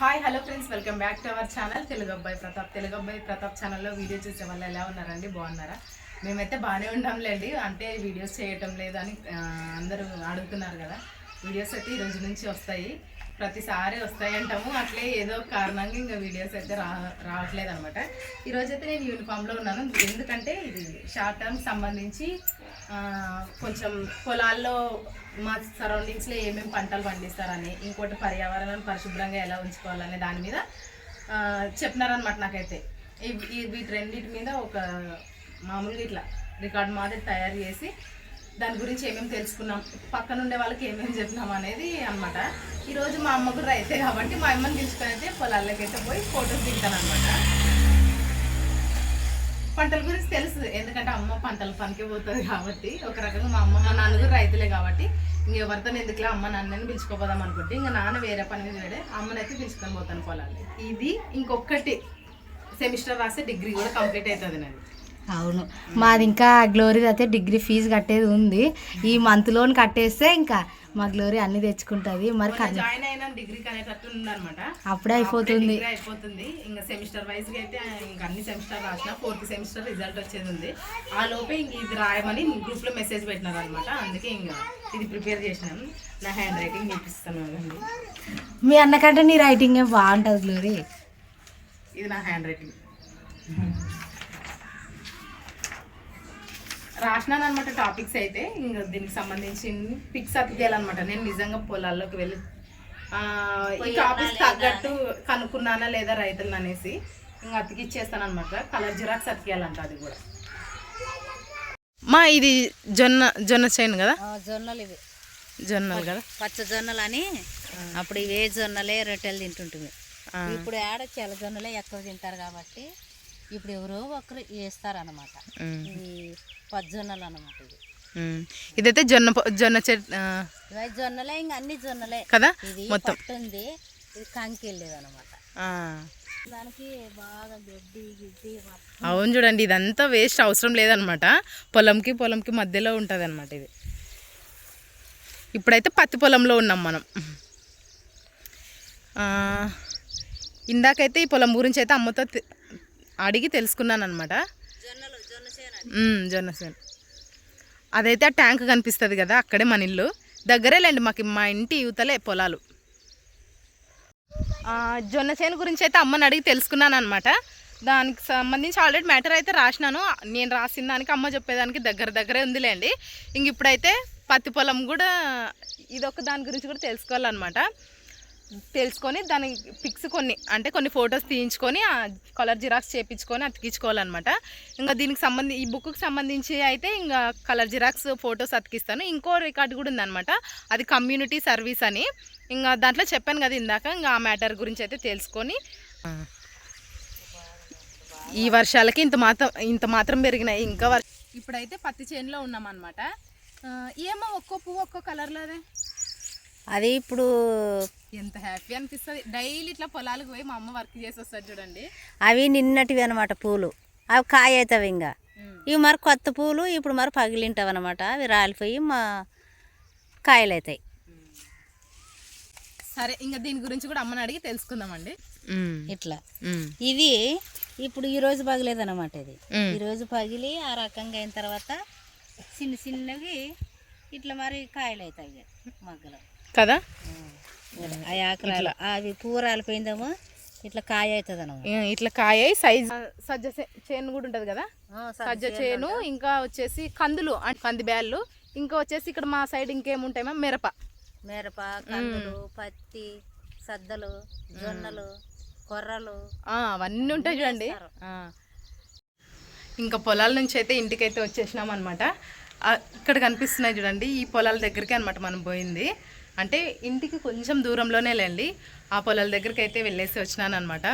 Hi hello friends welcome back to our channel Telugu అబ్బాయి ప్రతాప్ తెలుగు అబ్బాయి ప్రతాప్ ఛానల్లో వీడియో చూసే వాళ్ళు ఎలా ఉన్నారండి? బాగున్నారా? మేమైతే బాగానే ఉంటాంలేండి అంటే వీడియోస్ చేయటం లేదని అందరూ అడుగుతున్నారు కదా. వీడియోస్ అయితే ఈ రోజు నుంచి వస్తాయి. ప్రతిసారి వస్తాయి అంటాము. అట్లే ఏదో ఒక కారణంగా ఇంకా వీడియోస్ అయితే రా రావట్లేదు అనమాట ఈరోజు అయితే నేను యూనిఫామ్లో ఉన్నాను. ఎందుకంటే ఇది షార్ట్ టర్మ్ సంబంధించి కొంచెం పొలాల్లో మా సరౌండింగ్స్లో ఏమేమి పంటలు పండిస్తారని ఇంకోటి పర్యావరణాన్ని పరిశుభ్రంగా ఎలా ఉంచుకోవాలనే దాని మీద చెప్పినారనమాట నాకైతే. ఇవి ఈ వీటి రెండింటి మీద ఒక మామూలుగా ఇట్లా రికార్డ్ మాదిరి తయారు చేసి దాని గురించి ఏమేమి తెలుసుకున్నాం పక్కన ఉండే వాళ్ళకి ఏమేమి చెప్పినాం అనేది అనమాట ఈరోజు మా అమ్మ కూడా రైతే కాబట్టి మా అమ్మని పిలుచుకొని అయితే పొలాల్లోకి అయితే పోయి ఫొటోస్ దిగుతాను అనమాట పంటల గురించి తెలుసు ఎందుకంటే అమ్మ పంటల పనికి పోతుంది కాబట్టి. ఒక రకంగా మా అమ్మ మా నాన్న కూడా రైతులే కాబట్టి ఇంకెవరితో ఎందుకులే అమ్మ నాన్నని పిలుచుకోపోదాం అనుకుంటే ఇంకా నాన్న వేరే పని చేయడే అమ్మనైతే పిలుచుకొని పోతాను పొలాన్ని ఇది ఇంకొకటి సెమిస్టర్ రాస్తే డిగ్రీ కూడా కంప్లీట్ అవుతుంది నాది. అవును. మాది ఇంకా గ్లోరీ అయితే డిగ్రీ ఫీజు కట్టేది ఉంది. ఈ మంత్ లోన్ కట్టేస్తే ఇంకా మా గ్లోరీ అన్ని తెచ్చుకుంటది. మరి జాయిన్ అయినా అనేటట్టు ఉందన్నమాట అప్పుడే అయిపోతుంది. డిగ్రీ అయిపోతుంది. ఇంకా సెమిస్టర్ వైజ్ అయితే ఇంకా అన్ని సెమిస్టర్ రాసిన ఫోర్త్ సెమిస్టర్ రిజల్ట్ వచ్చేది ఉంది. ఆ లోపే ఇంక ఇది రాయమని గ్రూప్లో మెసేజ్ పెట్టినారు అనమాట అందుకే ఇంకా ఇది ప్రిపేర్ చేసినాను నా హ్యాండ్ రైటింగ్ చూపిస్తాను మీ అన్నకంటే నీ రైటింగ్ ఏం బాగుంటుంది గ్లోరీ. ఇది నా హ్యాండ్ రైటింగ్ రాసినాను అనమాట టాపిక్స్ అయితే. ఇంకా దీనికి సంబంధించి పిక్స్ అతికేయాలన్నమాట నేను నిజంగా పొలాల్లోకి వెళ్ళి ఈ టాపిక్స్ తగ్గట్టు కనుక్కున్నానా లేదా రైతులను అనేసి ఇంకా అతికిచ్చేస్తాను అనమాట కలర్ జిరాక్స్ అతికేయాలంట అది కూడా. మా ఇది జొన్న జొన్న చైన్ కదా? జొన్నలు ఇవి. జొన్నలు కదా? పచ్చ జొన్నలు అని అప్పుడు ఇవే జొన్నలే రొట్టెలు తింటుంటుంది ఇప్పుడు ఆడ తెల్ల జొన్నలే ఎక్కువ తింటారు కాబట్టి. ఇప్పుడు ఎవరో ఒకరు వేస్తారనమాట ఉమ్. ఇవి పచ్చజొన్నలు అనమాట ఇది. ఇదైతే జొన్న జొన్న చెట్ ఆ, ఇవి జొన్నలే ఇంకా అన్ని జొన్నలే. కదా? ఇది మొత్తం. ఉంది ఇది కంకి వెళ్ళేది అనమాట. దానికి బాగా గడ్డి గిడ్డి మొత్తం అవును చూడండి ఇదంతా వేస్ట్ అవసరం లేదనమాట పొలంకి పొలంకి మధ్యలో ఉంటుంది అనమాట ఇది. ఇప్పుడైతే పత్తి పొలంలో ఉన్నాం మనం. ఇందాకైతే ఈ పొలం గురించి అయితే అమ్మతో అడిగి తెలుసుకున్నాను అనమాట జొన్నలు జొన్న చేను జొన్న సేను అదైతే ఆ ట్యాంక్ కనిపిస్తుంది కదా అక్కడే మన ఇల్లు. దగ్గరేలేండి మాకు మా ఇంటి యువతలే పొలాలు. ఆ, జొన్న చేను గురించి అయితే అమ్మని అడిగి తెలుసుకున్నాను అనమాట దానికి సంబంధించి ఆల్రెడీ మ్యాటర్ అయితే రాసినాను. నేను రాసిన దానికి అమ్మ చెప్పేదానికి దగ్గర దగ్గరే ఉందిలేండి. ఇంక ఇప్పుడైతే పత్తి పొలం కూడా ఇదొక దాని గురించి కూడా తెలుసుకోవాలన్నమాట. తెలుసుకొని దాని పిక్స్ కొన్ని అంటే కొన్ని ఫొటోస్ తీయించుకొని ఆ కలర్ జిరాక్స్ చేయించుకొని అతికించుకోవాలన్నమాట. ఇంకా దీనికి సంబంధి ఈ బుక్కి సంబంధించి అయితే ఇంకా కలర్ జిరాక్స్ ఫొటోస్ అతికిస్తాను. ఇంకో రికార్డు కూడా ఉందన్నమాట. అది కమ్యూనిటీ సర్వీస్ అని. ఇంకా దాంట్లో చెప్పాను కదా ఇందాక ఇంకా ఆ మ్యాటర్ గురించి అయితే తెలుసుకొని. ఈ వర్షాలకి ఇంత మాత్రం ఇంత మాత్రం పెరిగినాయి ఇంకా వర్ ఇప్పుడైతే పత్తి చేనులో ఉన్నామన్నమాట. ఏమో ఒక్కో పువ్వు ఒక్కో కలర్లోదే అది ఇప్పుడు ఎంత హ్యాపీ అనిపిస్తుంది. డైలీ ఇట్లా పొలాలకు పోయి మా అమ్మ వర్క్ చేసి వస్తుంది చూడండి. అవి నిన్నటివి అనమాట పూలు. అవి కాయ అవుతాయి ఇంకా ఇవి మరి కొత్త పూలు ఇప్పుడు మరి పగిలింటావు అనమాట అవి రాలిపోయి మా కాయలు అవుతాయి సరే ఇంకా దీని గురించి కూడా అమ్మని అడిగి తెలుసుకుందామండి. ఇట్లా. ఇది ఇప్పుడు ఈ రోజు పగిలేదన్నమాట ఇది. ఈ రోజు పగిలి ఆ రకంగా అయిన తర్వాత చిన్న చిన్నవి ఇట్లా మరి కాయలు అవుతాయి మగ్గలు. కదా? ఆ ఆకరాలు. అవి పువ్వు రాలిపోయిందేమో ఇట్లా కాయ అవుతుంది అనమాట ఇట్లా కాయ సైజ్. సజ్జ చేను కూడా ఉంటది కదా? సజ్జ చేను ఇంకా వచ్చేసి కందులు అంటే కంది బ్యాళ్ళు ఇంకా వచ్చేసి ఇక్కడ మా సైడ్ ఇంకేముంటాయమో మిరప. మిరప కందులు పత్తి సద్దలు జొన్నలు కొర్రలు. ఆ, అవన్నీ ఉంటాయి చూడండి. ఆ. ఇంకా పొలాల నుంచి అయితే ఇంటికైతే వచ్చేసినాం అనమాట ఇక్కడ కనిపిస్తున్నాయి చూడండి ఈ పొలాల దగ్గరికి అనమాట మనం పోయింది. అంటే ఇంటికి కొంచెం దూరంలోనే లేండి. ఆ పొలాల దగ్గరికి అయితే వెళ్ళేసి వచ్చినాను అనమాట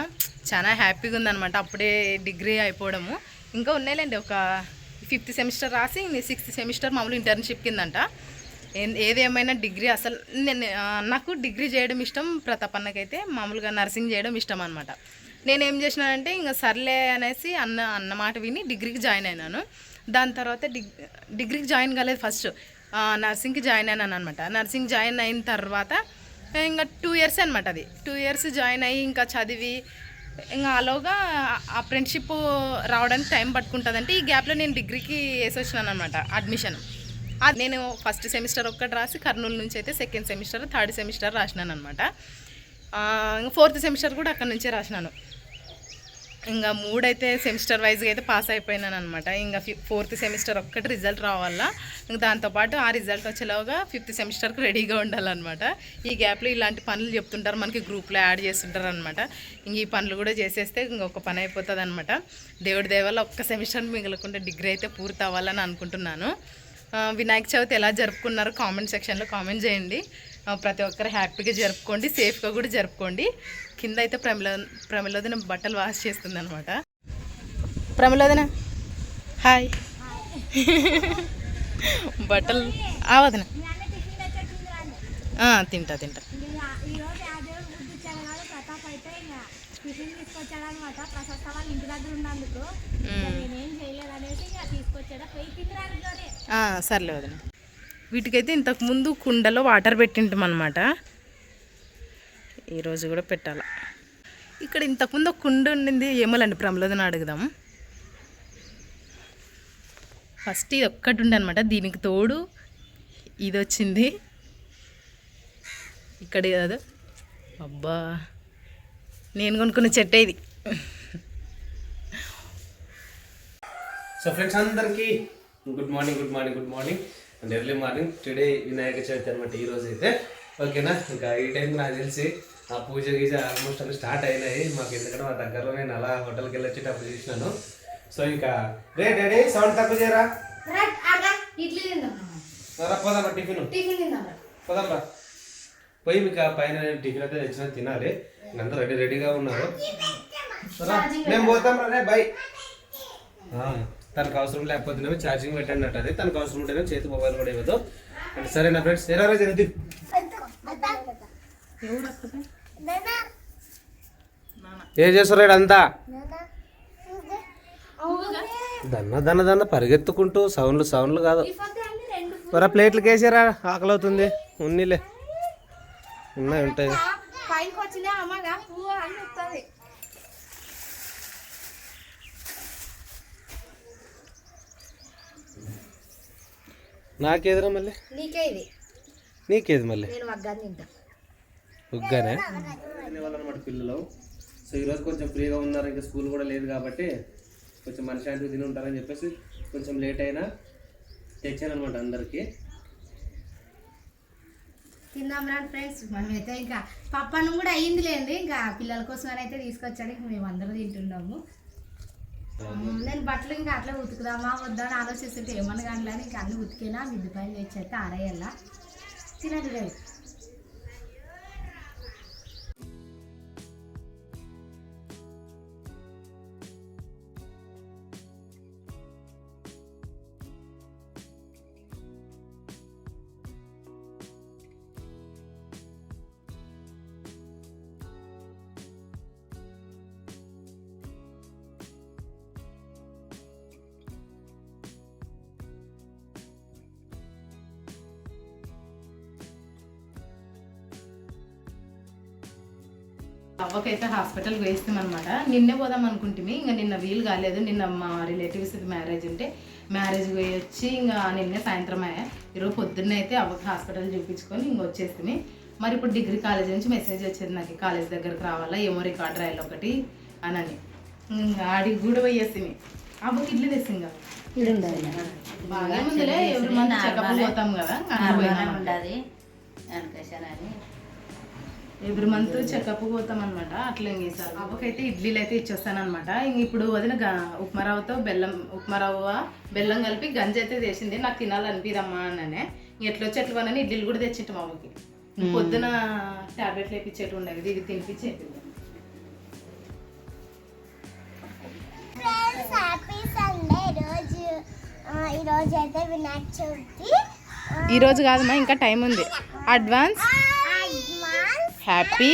చాలా హ్యాపీగా ఉందనమాట అప్పుడే డిగ్రీ అయిపోవడము. ఇంకా ఉన్నాయిలేండి. ఒక ఫిఫ్త్ సెమిస్టర్ రాసి సిక్స్త్ సెమిస్టర్ మామూలు ఇంటర్న్షిప్ కిందంట. ఏదేమైనా డిగ్రీ అసలు నేను నాకు డిగ్రీ చేయడం ఇష్టం. ప్రతాప్ అన్నకైతే మామూలుగా నర్సింగ్ చేయడం ఇష్టం అనమాట నేను ఏం చేసినానంటే ఇంకా సర్లే అనేసి అన్న అన్నమాట విని డిగ్రీకి జాయిన్ అయినాను. దాని తర్వాత డిగ్రీకి జాయిన్ కాలేదు ఫస్ట్. నర్సింగ్కి జాయిన్ అయినాను అనమాట నర్సింగ్ జాయిన్ అయిన తర్వాత ఇంకా టూ ఇయర్స్ అనమాట అది. టూ ఇయర్స్ జాయిన్ అయ్యి ఇంకా చదివి ఇంకా అలోగా ఆ ఫ్రెండ్షిప్ రావడానికి టైం పట్టుకుంటుందంటే ఈ గ్యాప్లో నేను డిగ్రీకి వేసి వచ్చినాను అనమాట అడ్మిషన్. అది నేను ఫస్ట్ సెమిస్టర్ ఒక్కటి రాసి కర్నూలు నుంచి అయితే సెకండ్ సెమిస్టర్ థర్డ్ సెమిస్టర్ రాసినాను అనమాట ఫోర్త్ సెమిస్టర్ కూడా అక్కడ నుంచే రాసినాను. ఇంకా మూడైతే సెమిస్టర్ వైజ్గా అయితే పాస్ అయిపోయినాను అనమాట ఇంకా ఫోర్త్ సెమిస్టర్ ఒక్కటి రిజల్ట్ రావాలా. ఇంకా దాంతోపాటు ఆ రిజల్ట్ వచ్చేలాగా ఫిఫ్త్ సెమిస్టర్కి రెడీగా ఉండాలన్నమాట. ఈ గ్యాప్లో ఇలాంటి పనులు చెప్తుంటారు. మనకి గ్రూప్లో యాడ్ చేస్తుంటారు అనమాట ఇంక ఈ పనులు కూడా చేసేస్తే ఇంకొక పని అయిపోతుంది అనమాట దేవుడి దేవల్ల ఒక్క సెమిస్టర్ మిగలకుండా డిగ్రీ అయితే పూర్తి అవ్వాలని అనుకుంటున్నాను. వినాయక చవితి ఎలా జరుపుకున్నారో కామెంట్ సెక్షన్లో కామెంట్ చేయండి. ప్రతి ఒక్కరు హ్యాపీగా జరుపుకోండి సేఫ్గా కూడా జరుపుకోండి. కింద అయితే ప్రమిల ప్రమిలోదిన బట్టలు వాష్ చేస్తుంది అనమాట ప్రమిలోదిన హాయ్. బట్టలు ఆ వదిన. ఆ, తింటా తింటా. వాళ్ళ ఇంటి దగ్గర ఉన్నందుకు నేనేం చేయలేదు అనేసి ఇంకా తీసుకొచ్చాడు పోయి తిందిరాడు ఆ, సర్లే వదిన. వీటికైతే ఇంతకు ముందు కుండలో వాటర్ పెట్టింటాం అనమాట ఈరోజు కూడా పెట్టాల. ఇక్కడ ఇంతకుముందు ఒక కుండ ఉండింది ఏమోలండి ప్రమలోదని అడుగుదాం. ఫస్ట్ ఇది ఒక్కటి ఉండే అనమాట దీనికి తోడు ఇది వచ్చింది. ఇక్కడ కాదు అబ్బా నేను కొనుక్కున్న చెట్టే ఇది. సో ఫ్రెండ్స్ అందరికీ good morning good morning good morning and early morning today Vinayaka Chavithi అనమాట ఈ రోజు అయితే ఓకేనా ఇంకా ఈ టైం నాకు తెలిసి ఆ పూజ గీజ ఆల్మోస్ట్ అన్ని స్టార్ట్ అయినాయి. మాకు ఎందుకంటే మా దగ్గరలో నేను అలా హోటల్కి వెళ్ళి వచ్చేటప్పుడు చూసినాను. సో ఇంకా రే డాడీ సౌండ్ తక్కువ చేయరా? ఇడ్లీ తిందాం రా. పోదాం టిఫిన్. టిఫిన్ తిందాం పోదాం రా. పోయి మీకు ఆ పైన టిఫిన్ అయితే తెచ్చిన తినాలి. అందరూ రెడీ రెడీగా ఉన్నారు. మేము పోతాం రా బై. తనకు అవసరం లేకపోతేనేమో ఛార్జింగ్ పెట్టండి అది తనకు అవసరం ఉంటేనే చేతి మొబైల్ కూడా ఇవ్వదు. అంటే సరే నా ఫ్రెండ్స్ ఎరా రోజు ఏం చేస్తారు ఈడ అంతా? దన్న దన్న దన్న పరిగెత్తుకుంటూ సౌండ్లు సౌండ్లు కాదు. మరి ప్లేట్లకి వేసారా ఆకలి అవుతుంది ఉన్నీలే. ఉన్నాయి ఉంటాయి. నాకేదిరా మళ్ళీ? నీకేది మళ్ళీ? నేను ఉగ్గానే. అనమాట పిల్లలు. సో ఈరోజు కొంచెం ఫ్రీగా ఉన్నారు ఇంకా స్కూల్ కూడా లేదు కాబట్టి కొంచెం మనశాంతిగా తిని ఉంటారని చెప్పేసి కొంచెం లేట్ అయినా తెచ్చాను అనమాట అందరికీ. తిందాం రండి ఫ్రెండ్స్ మనమైతే ఇంకా పప్పను కూడా అయ్యిందిలేండి ఇంకా పిల్లల కోసం అని అయితే తీసుకొచ్చాను ఇంకా మేము అందరం తింటున్నాము. నేను బట్టలు ఇంకా అట్లా ఉతుకుదామా వద్దా అని ఆలోచిస్తుంటే ఏమన్నా కానీ ఇంకా అన్ని ఉతికినా మిద్ది పైన తెచ్చేస్తే ఆరేయాల. తినండి రేపు అవ్వకైతే హాస్పిటల్కి వేస్తాం అనమాట నిన్నే పోదాం అనుకుంటుంది ఇంకా నిన్న వీలు కాలేదు. నిన్న మా రిలేటివ్స్ మ్యారేజ్ ఉంటే మ్యారేజ్ పోయి వచ్చి ఇంకా నిన్నే సాయంత్రం అయ్యా. ఈరోజు పొద్దున్న అయితే అవ్వకి హాస్పిటల్ చూపించుకొని ఇంక వచ్చేస్తుంది మరి ఇప్పుడు డిగ్రీ కాలేజ్ నుంచి మెసేజ్ వచ్చింది నాకు కాలేజ్ దగ్గరకు రావాలా ఏమో రికార్డ్ రాయాలి ఒకటి అని ఇంకా ఆడికి కూడా పోయేస్తుంది అవ్వకి ఇడ్లీ ఇంకా బాగా ముందులే ఎవరి చెకప్ పోతాం కదా. ఉండదు వెనకేసానని ఎవ్రీ మంత్ చెకప్ పోతాం అనమాట అట్లా ఇంక ఈసారి అవ్వకైతే ఇడ్లీలు అయితే ఇచ్చేస్తాను అనమాట ఇంక ఇప్పుడు వదిన గ- ఉప్మారవ్వతో బెల్లం ఉప్మారవ్వ బెల్లం కలిపి గంజి అయితే చేసింది. నాకు తినాలనిపిదమ్మా అన్ననే. ఎట్లా వచ్చి ఎట్లా అని ఇడ్లీలు కూడా తెచ్చిట్టు అవ్వకి. పొద్దున టాబ్లెట్లు వేపించేటి ఉండేది. ఇది రోజు ఈరోజు అయితే వినాయక చవితి. ఈ రోజు కాదమ్మా ఇంకా టైం ఉంది. Advance happy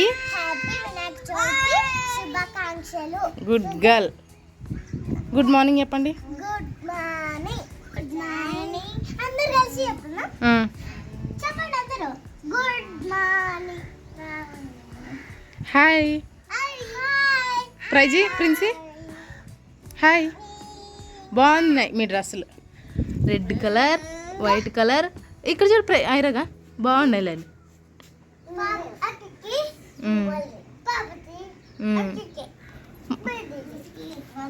good girl good morning చెప్పండి. గుడ్ మార్నింగ్ గుడ్ మార్నింగ్ అందరు కలిసి చెప్తున్నా చెప్పండి అందరూ. గుడ్ మార్నింగ్ హాయ్ ప్రైజీ ప్రిన్సీ హాయ్ బాగున్నాయి మీ డ్రెస్సులు. రెడ్ కలర్ వైట్ కలర్ ఇక్కడ చూడు ప్రై ఐరగా. బాగున్నాయి. లేండి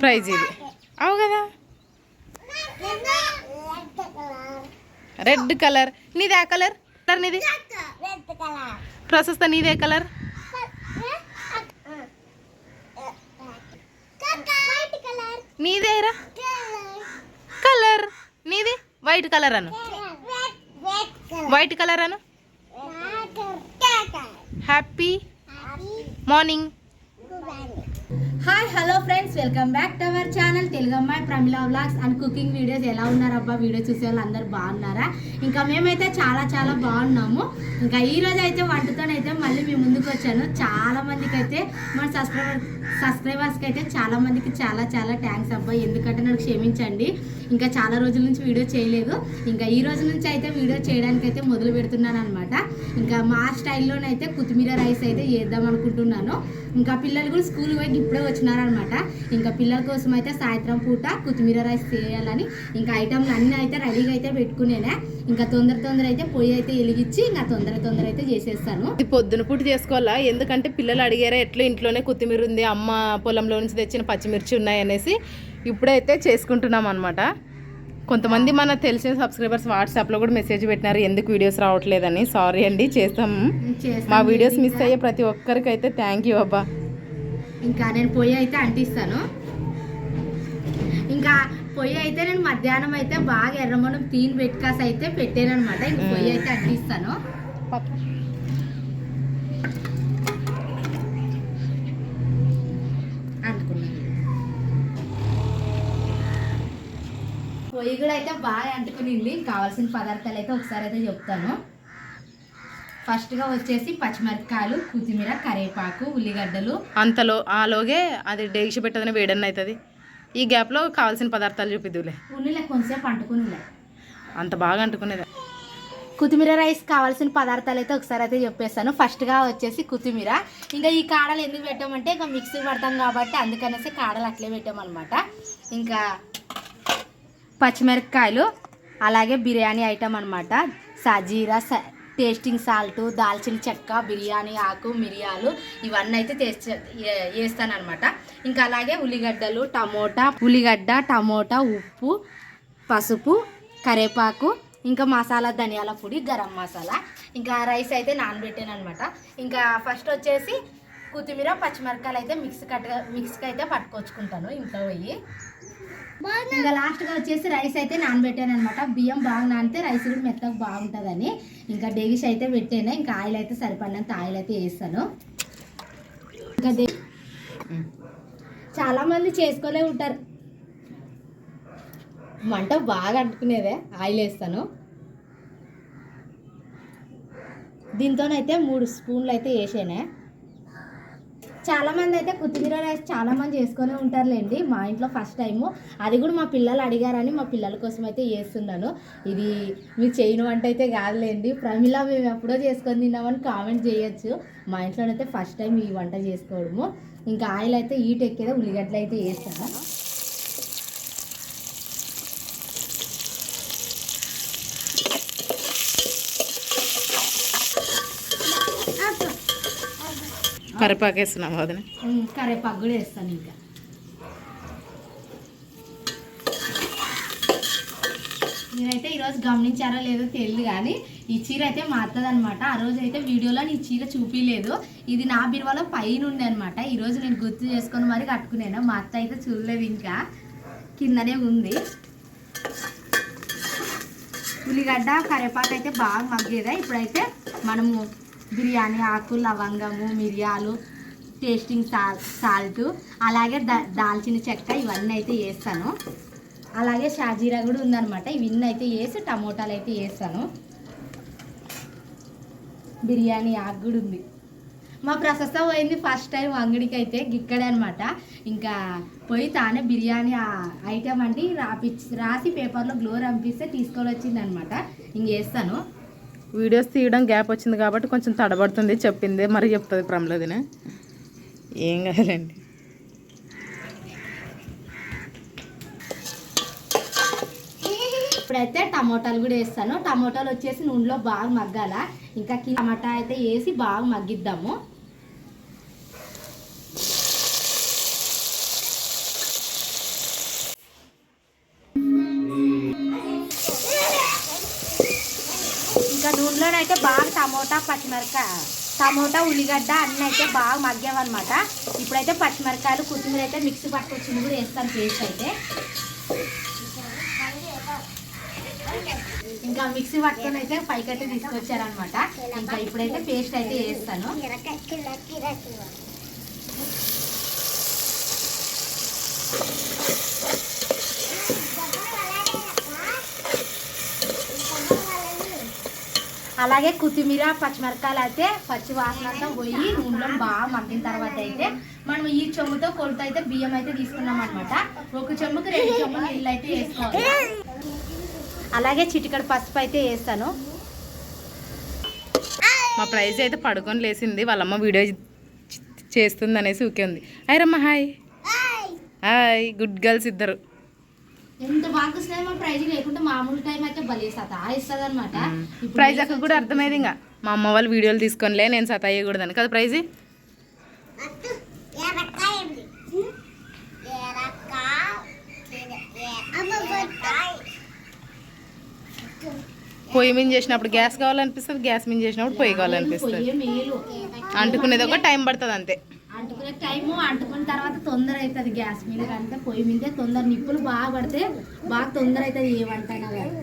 ప్రైజ్ ఇది. అవు కదా. Red colour. నీది ఆ కలర్? కలర్ నీది? ప్రశస్త నీదే కలర్? నీదేరా? కలర్. నీది? White colour Anu. White colour Anu. Happy morning. Hi hello friends welcome back to our channel. Telugu అమ్మాయి Pramila vlogs and cooking videos. ఎలా ఉన్నారబ్బా వీడియో చూసే వాళ్ళు అందరు బాగున్నారా? ఇంకా మేమైతే చాలా చాలా బాగున్నాము. ఇంకా ఈ రోజు అయితే వంటతోనైతే మళ్ళీ మేము ముందుకు వచ్చాను. చాలా మందికి అయితే మన సబ్స్క్రైబర్ సబ్స్క్రైబర్స్కి అయితే చాలా మందికి చాలా చాలా థ్యాంక్స్ అబ్బా. ఎందుకంటే నాకు క్షమించండి. ఇంకా చాలా రోజుల నుంచి వీడియో చేయలేదు. ఇంకా ఈ రోజు నుంచి అయితే వీడియో చేయడానికి అయితే మొదలు పెడుతున్నాను అనమాట ఇంకా మా స్టైల్లోనైతే కొత్తిమీర రైస్ అయితే చేద్దాం అనుకుంటున్నాను. ఇంకా పిల్లలు కూడా స్కూల్ పోయి ఇప్పుడే వచ్చినారనమాట ఇంకా పిల్లల కోసం అయితే సాయంత్రం పూట కొత్తిమీర రైస్ చేయాలని ఇంకా ఐటమ్లు అన్నీ అయితే రెడీగా అయితే పెట్టుకునేనే. ఇంకా తొందర తొందర అయితే పొయ్యి అయితే వెలిగించి ఇంకా తొందర తొందర అయితే చేసేస్తాను. ఇది పొద్దున పూట చేసుకోవాలా? ఎందుకంటే పిల్లలు అడిగారా ఎట్లా ఇంట్లోనే కొత్తిమీర ఉంది అమ్మ పొలంలో నుంచి తెచ్చిన పచ్చిమిర్చి ఉన్నాయి అనేసి ఇప్పుడైతే చేసుకుంటున్నాం అనమాట కొంతమంది మన తెలిసిన సబ్స్క్రైబర్స్ వాట్సాప్లో కూడా మెసేజ్ పెట్టినారు ఎందుకు వీడియోస్ రావట్లేదని. సారీ అండి చేస్తాం. మా వీడియోస్ మిస్ అయ్యే ప్రతి ఒక్కరికి అయితే థ్యాంక్ యూ అబ్బా. ఇంకా నేను పొయ్యి అయితే అంటిస్తాను. ఇంకా పొయ్యి అయితే నేను మధ్యాహ్నం అయితే బాగా ఎర్రమనం తీన్ పెట్టుకాసి అయితే పెట్టాను అనమాట ఇంకా పొయ్యి అయితే అంటిస్తాను అంటుకున్నాను. పొయ్యి కూడా అయితే బాగా అంటుకునింది. కావాల్సిన పదార్థాలు అయితే ఒకసారి అయితే చెప్తాను. ఫస్ట్గా వచ్చేసి పచ్చిమిరపకాయలు కొత్తిమీర కరివేపాకు ఉల్లిగడ్డలు. అంతలో ఆలోగే అది డేగిసి పెట్టదని వేడన్న అవుతుంది. ఈ గ్యాప్లో కావాల్సిన పదార్థాలు చూపిద్దులే. ఉల్లిలే కొంచెంసేపు అంటుకుని అంత బాగా అంటుకునేది? కొత్తిమీర రైస్ కావాల్సిన పదార్థాలు అయితే ఒకసారి అయితే చెప్పేస్తాను. ఫస్ట్గా వచ్చేసి కొత్తిమీర. ఇంకా ఈ కాడలు ఎందుకు పెట్టామంటే ఇంకా మిక్సీ పడతాం కాబట్టి అందుకనేసి కాడలు అట్లే పెట్టామన్నమాట. ఇంకా పచ్చిమిరపకాయలు అలాగే బిర్యానీ ఐటమ్ అనమాట సజీరా స టేస్టింగ్ సాల్ట్ దాల్చిన చెక్క బిర్యానీ ఆకు మిరియాలు ఇవన్నీ అయితే టేస్ట్ వేస్తాను అనమాట ఇంకా అలాగే ఉల్లిగడ్డలు టమోటా ఉల్లిగడ్డ టమోటా ఉప్పు పసుపు కరేపాకు ఇంకా మసాలా ధనియాల పొడి గరం మసాలా. ఇంకా రైస్ అయితే నానబెట్టాను అనమాట ఇంకా ఫస్ట్ వచ్చేసి కొత్తిమీర పచ్చిమిరపకాయలు అయితే మిక్స్ కట్ మిక్స్కి అయితే పట్టుకొచ్చుకుంటాను ఇంట్లో పోయి. ఇంకా లాస్ట్గా వచ్చేసి రైస్ అయితే నానబెట్టాను అనమాట బియ్యం బాగా నానితే రైస్ కూడా మెత్తగా బాగుంటుందని. ఇంకా డెగిష్ అయితే పెట్టాను. ఇంకా ఆయిల్ అయితే సరిపడినంత ఆయిల్ అయితే వేస్తాను. ఇంకా దే- చాలా మంది చేసుకోలే ఉంటారు. మంట బాగా అంటుకునేదే. ఆయిల్ వేస్తాను. దీంతోనైతే మూడు స్పూన్లు అయితే వేసానే. చాలా మంది అయితే కొత్తిమీర రైస్ చాలా మంది చేసుకొని ఉంటారులేండి. మా ఇంట్లో ఫస్ట్ టైము. అది కూడా మా పిల్లలు అడిగారని మా పిల్లల కోసం అయితే చేస్తున్నాను. ఇది మీరు చేయను వంట అయితే కాదులేండి. ప్రమిళ మేము ఎప్పుడో చేసుకొని తిన్నామని కామెంట్ చేయొచ్చు. మా ఇంట్లోనైతే ఫస్ట్ టైం ఈ వంట చేసుకోవడము. ఇంకా ఆయిల్ అయితే ఈట్ ఎక్కేదే ఉల్లిగడ్డలు అయితే వేస్తాను. కరివేపాకు వేస్తున్నాం వదిన కరివేపాకు కూడా వేస్తాను ఇంకా. నేనైతే ఈరోజు గమనించారో లేదో తెలియదు కానీ ఈ చీర అయితే మా అత్తదనమాట ఆ రోజు అయితే వీడియోలో నీ చీర చూపించలేదు ఇది నా బీరువాలో పైన ఉండే అనమాట ఈరోజు నేను గుర్తు చేసుకొని మరి కట్టుకున్నాను మా అత్త అయితే చూడలేదు ఇంకా. కిందనే ఉంది. ఉల్లిగడ్డ కరివేపాకు అయితే బాగా మగ్గేదా ఇప్పుడైతే మనము బిర్యానీ ఆకు లవంగము మిరియాలు టేస్టింగ్ సాల్ సాల్ట్ అలాగే దా దాల్చిన చెక్క ఇవన్నీ అయితే వేస్తాను అలాగే షాజీరా కూడా ఉందన్నమాట. ఇవన్నీ అయితే వేసి టమోటాలు అయితే వేస్తాను బిర్యానీ ఆకు కూడా ఉంది. మా ప్రశస్త పోయింది ఫస్ట్ టైం అంగడికి అయితే గిక్కడే అనమాట ఇంకా పోయి తానే బిర్యానీ ఐటమ్ అంటే రాపిచ్చి రాసి పేపర్లో గ్లో రంపిస్తే తీసుకొని వచ్చింది అనమాట ఇంక వేస్తాను వీడియోస్ తీయడం గ్యాప్ వచ్చింది కాబట్టి కొంచెం తడబడుతుంది చెప్పింది మరి చెప్తుంది ప్రమలదినే. ఏం కాదులేండి. ఇప్పుడైతే టమోటాలు కూడా వేస్తాను. టమోటాలు వచ్చేసి నూనెలో బాగా మగ్గాల? ఇంకా కి- టమాటా అయితే వేసి బాగా మగ్గిద్దాము. నూనెలోనైతే బాగా టమోటా పచ్చిమిరకాయ టమోటా ఉల్లిగడ్డ అన్నీ అయితే బాగా మగ్గావన్నమాట. ఇప్పుడైతే పచ్చిమిరకాయలు కొత్తిమీర అయితే మిక్సీ పట్టుకొచ్చింది కూడా వేస్తాను పేస్ట్ అయితే. ఇంకా మిక్సీ పట్టుకొని అయితే పైకైతే తీసుకొచ్చారనమాట ఇంకా ఇప్పుడైతే పేస్ట్ అయితే వేస్తాను అలాగే కొత్తిమీర పచ్చిమిరకాయలు అయితే పచ్చి వాసన అంతా పోయి నూనెలో బాగా మగ్గిన తర్వాత అయితే మనం ఈ చెమ్ముతో కొలత అయితే బియ్యం అయితే తీసుకున్నాం అనమాట ఒక చెమ్ముకి రెండు చెమ్ములు నీళ్ళు అయితే వేసుకోవాలి. అలాగే చిటికడ పసుపు అయితే వేస్తాను. మా ప్రైజ్ అయితే పడుకొని లేసింది వాళ్ళమ్మ వీడియో చేస్తుంది అనేసి ఊకే ఉంది. అయ్యరమ్మ హాయ్. హాయ్. గుడ్ గర్ల్స్ ఇద్దరు. ఎంత బాగా ప్రైజ్ లేకుంటే మామూలు టైం అయితే బలి సతాయిస్తుంది అనమాట ప్రైజ్ అక్క కూడా అర్థమైంది ఇంకా. మా అమ్మ వాళ్ళు వీడియోలు తీసుకొనిలే నేను సత అయ్యకూడదని కదా ప్రైజ్? పొయ్యి మీద చేసినప్పుడు గ్యాస్ కావాలనిపిస్తుంది గ్యాస్ మీద చేసినప్పుడు పొయ్యి కావాలనిపిస్తుంది. అంటుకునేది ఒక టైం పడుతుంది అంతే. అంటుకునే టైము అంటుకున్న తర్వాత తొందర అవుతుంది గ్యాస్ మీద కంటే పొయ్యి మీదే తొందర నిప్పులు బాగా పడితే బాగా తొందర అవుతుంది ఏమంటానా కానీ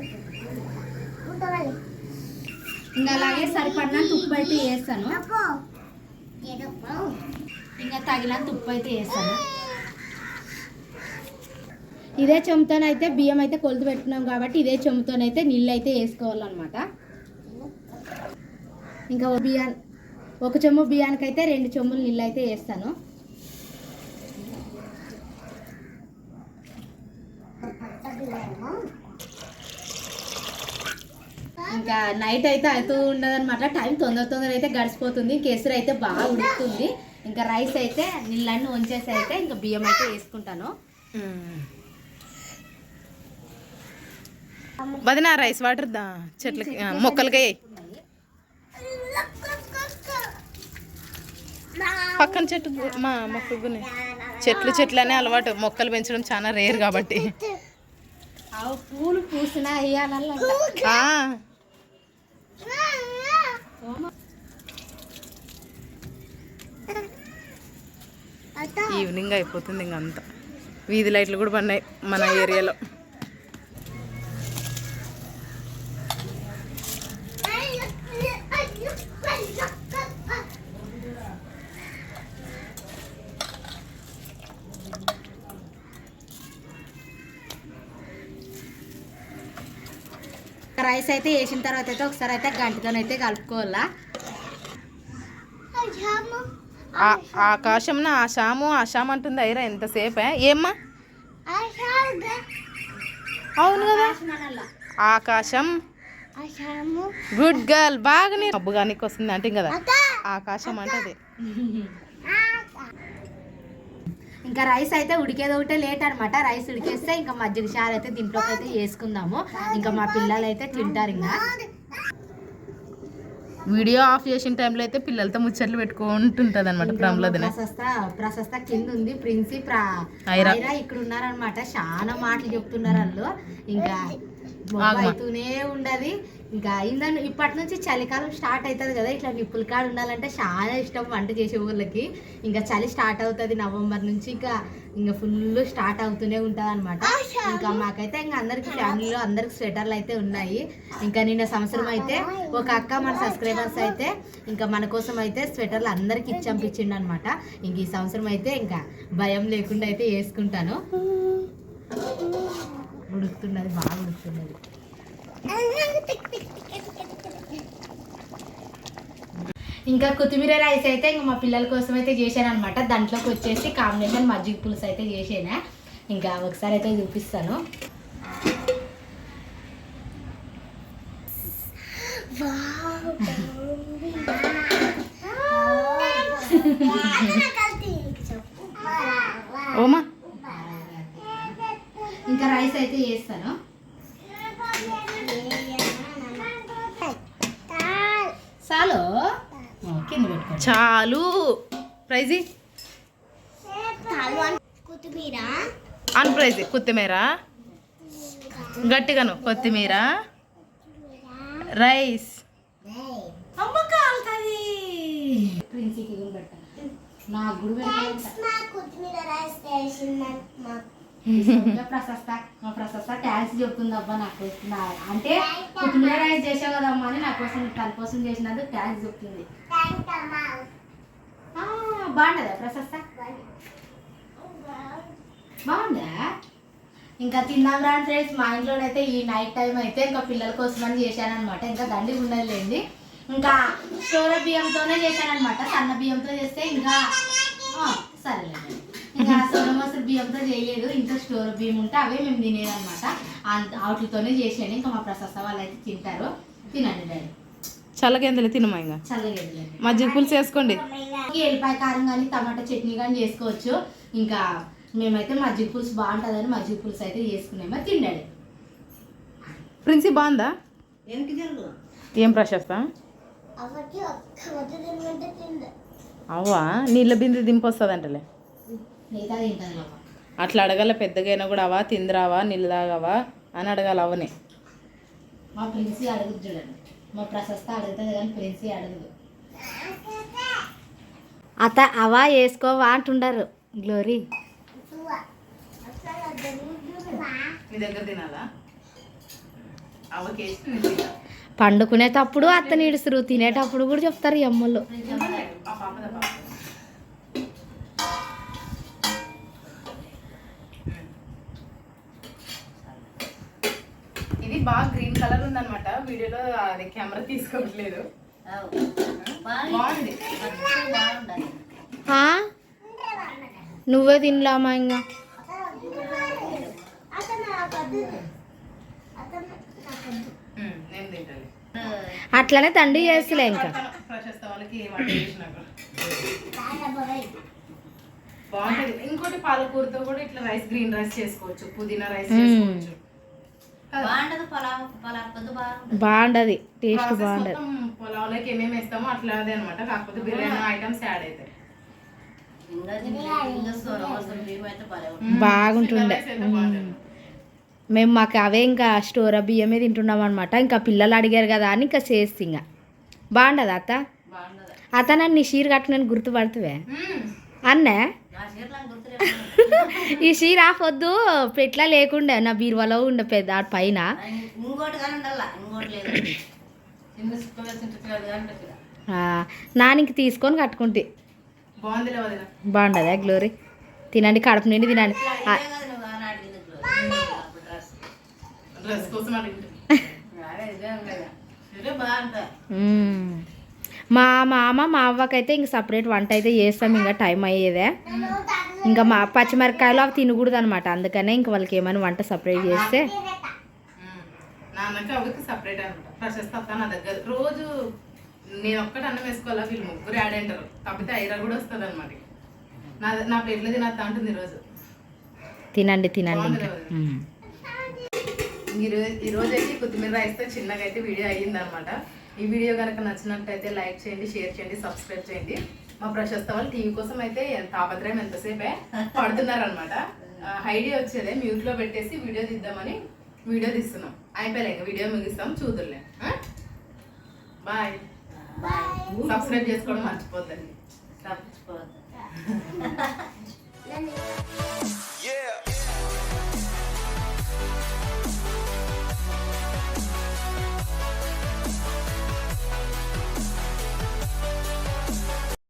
ఇంకా అలాగే సరిపడినంత తుప్పు అయితే వేస్తాను. ఇంకా తగినంత ఉప్పు అయితే వేస్తాను. ఇదే చెంతోనైతే బియ్యం అయితే కొలుతు పెట్టుకున్నాం కాబట్టి ఇదే చెంతోనైతే నీళ్ళు అయితే వేసుకోవాలన్నమాట. ఇంకా ఓ ఒక చెమ్ము బియ్యానికి అయితే రెండు చెమ్ములు నీళ్ళు అయితే వేస్తాను. ఇంకా నైట్ అయితే అవుతూ ఉండదన్నమాట. టైం తొందర తొందర అయితే గడిచిపోతుంది. కేసరి అయితే బాగా ఉడుకుతుంది. ఇంకా రైస్ అయితే నీళ్ళన్నీ వంచేసి అయితే ఇంకా బియ్యం అయితే వేసుకుంటాను. వదిన రైస్ వాటర్ దా? చెట్లకి మొక్కలకి పక్కన చెట్టు మా మొక్కకు చెట్లు చెట్లు అనే అలవాటు. మొక్కలు పెంచడం చాలా రేర్ కాబట్టి. పూలు పూసిన ఈవినింగ్ అయిపోతుంది ఇంక అంతా. వీధి లైట్లు కూడా పడినాయి మన ఏరియాలో. రైస్ అయితే వేసిన తర్వాత అయితే ఒకసారి అయితే గంటతోనైతే కలుపుకోవాలా? ఆ- ఆకాశంన ఆశాము ఆశాం అంటుంది అయిరా ఎంతసేపే ఏమ్మా? అవును కదా. ఆకాశం. Good girl. బాగా నేను మబ్బుగానికి వస్తుంది అంటే కదా. ఆకాశం అంటే ఇంకా రైస్ అయితే ఉడికేది ఒకటే లేట్ అనమాట రైస్ ఉడికేస్తే ఇంకా మజ్జిగ చారు అయితే దీంట్లోకి అయితే వేసుకుందాము. ఇంకా మా పిల్లలు అయితే తింటారు ఇంకా. వీడియో ఆఫ్ చేసిన టైంలో అయితే పిల్లలతో ముచ్చట్లు పెట్టుకుంటుంటది అనమాట ప్రమోదన ప్రశస్త ప్రశస్త కింద ఉంది ప్రిన్సి ప్రా ఇక్కడ ఉన్నారనమాట చాలా మాటలు చెప్తున్నారు వాళ్ళు. ఇంకా. అవుతూనే ఉండదు. ఇంకా ఇందని ఇప్పటి నుంచి చలికాలం స్టార్ట్ అవుతుంది కదా ఇట్లా నిప్పుల కాడ ఉండాలంటే చాలా ఇష్టం వంట చేసే ఊళ్ళకి ఇంకా చలి స్టార్ట్ అవుతుంది నవంబర్ నుంచి ఇంకా ఇంకా ఫుల్ స్టార్ట్ అవుతూనే ఉంటుంది అనమాట ఇంకా మాకైతే ఇంకా అందరికి ఫ్యామిలీలో అందరికి స్వెటర్లు అయితే ఉన్నాయి. ఇంకా నిన్న సంవత్సరం అయితే ఒక అక్క మన సబ్స్క్రైబర్స్ అయితే ఇంకా మన కోసం అయితే స్వెటర్లు అందరికి ఇచ్చి పంపించిండు అనమాట ఇంక ఈ సంవత్సరం అయితే ఇంకా భయం లేకుండా అయితే వేసుకుంటాను. ఉడుకుతున్నది బాగా ఉడుకుతున్నది. ఇంకా కొత్తిమీర రైస్ అయితే ఇంకా మా పిల్లల కోసం అయితే చేశాను అనమాట దాంట్లోకి వచ్చేసి కాంబినేషన్ మజ్జిగ పులుసు అయితే చేసాను ఇంకా ఒకసారి అయితే చూపిస్తాను చేస్తాను చాలు ఆ, కింద చాలు. ప్రైజ్ కొత్తిమీర. అన్ ప్రైజ్ కొత్తిమీర. గట్టిగాను. కొత్తిమీర. రైస్. ప్రశస్త. ప్రశస్త ట్యాక్స్ చెప్తుంది అబ్బా నాకు నా- అంటే కొత్తిమీర రైస్ చేసావు కదమ్మా అని నా కోసం తన కోసం చేసినందుకు ట్యాక్స్ చెప్తుంది. థ్యాంక్ బాగుండదా ప్రశస్త? బాగుందా? ఇంకా తిందాం రాని ఫ్రెండ్స్ మా ఇంట్లోనైతే ఈ నైట్ టైం అయితే ఇంకా పిల్లల కోసం అని చేశాను అనమాట ఇంకా దండి ఉండలేండి ఇంకా చోర బియ్యంతోనే చేశాను అనమాట సన్న బియ్యంతో చేస్తే ఇంకా సరేలేండి ఇంకా సోన బియ్యంతో చేయలేదు. ఇంకా స్టోర్ బియ్యం ఉంటే అవే మేము తినేదనమాట వాటితోనే చేసాను ఇంకా మా ప్రశస్త వాళ్ళు అయితే తింటారు. తినండి డాడీ. చల్లగెందులు తినమా ఇంకా మజ్జిగ పులుసు వేసుకోండి. ఎల్లిపాయ కారం కానీ టమాటా చట్నీ కానీ చేసుకోవచ్చు. ఇంకా మేమైతే మజ్జిగ పులుసు బాగుంటుందని మజ్జిగ పులుసు అయితే చేసుకున్నామో. తిండాడు ప్రిన్సీ బాగుందా? ఏం ప్రశస్త అవ్వా? నీళ్ళ బిందె తింటుంది లోపల. అట్లా అడగాల పెద్దగైనా కూడా అవా తిందిరావా నీళ్ళు తాగవా అని అడగాల అవనే మా ప్రిన్సీ చూడండి. మా ప్రశస్త అడుగుతుంది కానీ ప్రిన్సీ అడగదు. అత అవా వేసుకోవా అంటుండారు. గ్లోరీ. పండుకునేటప్పుడు అత్త నీడుస్తురు తినేటప్పుడు కూడా చెప్తారు ఈ ఇది బాగా గ్రీన్ కలర్ ఉందన్నమాట. వీడియోలో అది కెమెరా తీసుకోవట్లేదు. బాగుంది. నువ్వే తినలామా ఇంకా అట్లనే తండ్రి చేస్తలే ఇంకా. బాగుంటది. ఇంకోటి పాలకూరతో కూడా ఇట్లా రైస్ గ్రీన్ రైస్ చేసుకోవచ్చు. పుదీనా రైస్ చేసుకోవచ్చు. బాగుండదు టేస్ట్ బాగుండదు. ఏమేమి వేస్తామో అట్లాదే అనమాట కాకపోతే బిర్యానీ ఐటమ్స్ యాడ్ అవుతాయి. బాగుంటుండే. మేము. మాకు అవే ఇంకా స్టోర్ బియ్యమే తింటున్నాం అనమాట ఇంకా పిల్లలు అడిగారు కదా అని ఇంకా చేస్తే ఇంకా. బాగుండదు అత్త? అత్త నన్ను నీ చీర కట్టునని గుర్తుపడుతువే. అన్నే? ఈ చీర ఆపొద్దు పెట్లా లేకుండే నా బీరువాలో ఉండే పెద్ద ఆ పైన నానికి తీసుకొని కట్టుకుంటే. బాగుండదా గ్లోరీ తినండి కడుపు నిండి తినండి. డ్రెస్ కోసం మా మామ మా అవ్వకైతే ఇంక సపరేట్ వంట అయితే చేస్తాం. ఇంకా టైం అయ్యేదే. ఇంకా మా పచ్చిమిరపకాయలు అవి తినకూడదు అనమాట అందుకనే ఇంక వాళ్ళకి ఏమైనా వంట సపరేట్ చేస్తే. సపరేట్ నా దగ్గర. రోజు నేను ఒక్కటి అన్నం వేసుకోవాలా? వీళ్ళు ముగ్గురు యాడ్ అంటారు కాకపోతే ఐరా కూడా వస్తుంది అనమాట నా నా అంటుంది ఈరోజు. తినండి తినండి. ఈరోజు ఈరోజు అయితే కొత్తిమీర రైస్తో చిన్నగా అయితే వీడియో అయ్యింది అనమాట ఈ వీడియో కనుక నచ్చినట్టయితే లైక్ చేయండి షేర్ చేయండి సబ్స్క్రైబ్ చేయండి. మా ప్రశస్త వాళ్ళు టీవీ కోసం అయితే ఎంత అభద్రం ఎంతసేపే పడుతున్నారనమాట ఐడియా వచ్చేదే మ్యూట్లో పెట్టేసి వీడియో తీద్దామని వీడియో తీస్తున్నాం. అయిపోయలేక వీడియో ముగిస్తాం చూదులే బాయ్. సబ్స్క్రైబ్ చేసుకోవడం మర్చిపోద్దండి. మర్చిపోతుంది